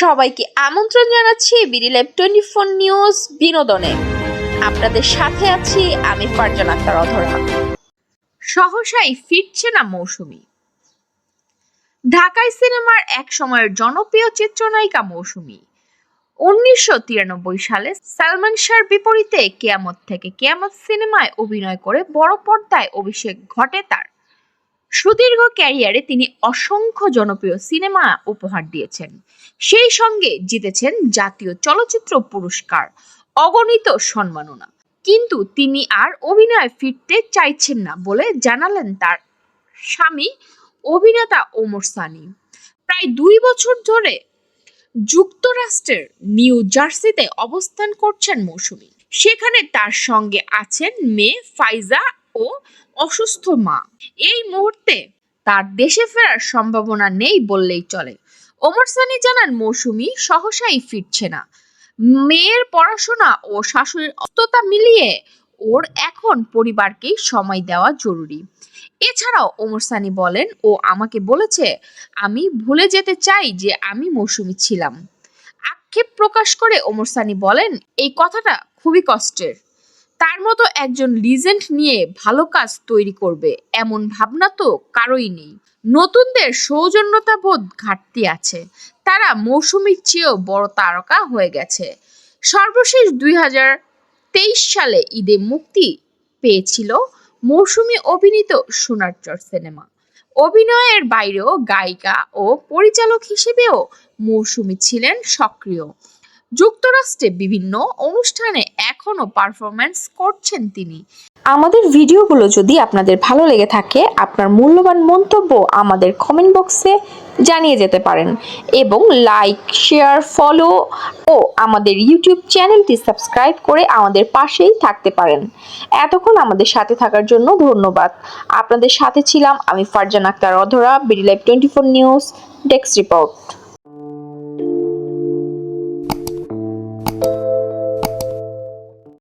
সবাইকে আমন্ত্রণ জানাচ্ছি বিডি টোয়েন্টি ফোর নিউজ বিনোদনে। আপনাদের সাথে আছি আমি ফারজান আক্তার অধরা। সহসাই ফিরছে না মৌসুমী। ঢাকাই সিনেমার এক সময়ের জনপ্রিয় চিত্রনায়িকা মৌসুমী। উনিশশো তিরানব্বই সালে সালমান শাহর বিপরীতে কেয়ামত থেকে কেয়ামত সিনেমায় অভিনয় করে বড় পর্দায় অভিষেক ঘটে তার। সুদীর্ঘ ক্যারিয়ারে তিনি অসংখ্য জনপ্রিয় সিনেমা উপহার দিয়েছেন। সেই সঙ্গে জিতেছেন জাতীয় চলচ্চিত্র পুরস্কার, অগণিত সম্মাননা। কিন্তু তিনি আর অভিনয়ে ফিরতে চাইছেন না বলে জানালেন তার স্বামী অভিনেতা ওমর সানি। প্রায় দুই বছর ধরে যুক্তরাষ্ট্রের নিউ জার্সিতে অবস্থান করছেন মৌসুমী। সেখানে তার সঙ্গে আছেন মেয়ে ফাইজা ও অসুস্থ মা। এই মুহূর্তে তার দেশে ফেরার সম্ভাবনা নেই বললেই চলে। ওমর সানি জানান, মৌসুমী সহসাই ফিরছে না। মেয়ের পড়াশোনা ও শাশুড়ির অস্ততা মিলিয়ে ওর এখন পরিবারকেই সময় দেওয়া জরুরি। এছাড়াও ওমর সানি বলেন, ও আমাকে বলেছে, আমি ভুলে যেতে চাই যে আমি মৌসুমী ছিলাম। আক্ষেপ প্রকাশ করে ওমর সানি বলেন, এই কথাটা খুবই কষ্টের। তার মতো একজন লিজেন্ড নিয়ে ভালো কাজ তৈরি করবে, এমন ভাবনা তো কারোই নেই। নতুনদের সৌজন্যতাবোধ ঘাটতি আছে। তারা মৌসুমীর চেয়েও বড় তারকা হয়ে গেছে। সর্বশেষ দুই হাজার তেইশ সালে ঈদে মুক্তি পেয়েছিল মৌসুমি অভিনীত সোনার চর সিনেমা। অভিনয়ের বাইরেও গায়িকা ও পরিচালক হিসেবেও মৌসুমি ছিলেন সক্রিয়। যুক্তরাষ্ট্রে বিভিন্ন অনুষ্ঠানে এখনও পারফরমেন্স করছেন তিনি। আমাদের ভিডিওগুলো যদি আপনাদের ভালো লেগে থাকে, আপনার মূল্যবান মন্তব্য আমাদের কমেন্ট বক্সে জানিয়ে যেতে পারেন এবং লাইক শেয়ার ফলো ও আমাদের ইউটিউব চ্যানেলটি সাবস্ক্রাইব করে আমাদের পাশেই থাকতে পারেন। এতক্ষণ আমাদের সাথে থাকার জন্য ধন্যবাদ। আপনাদের সাথে ছিলাম আমি Farzan Akhtar Adhora BD live twenty four news desk report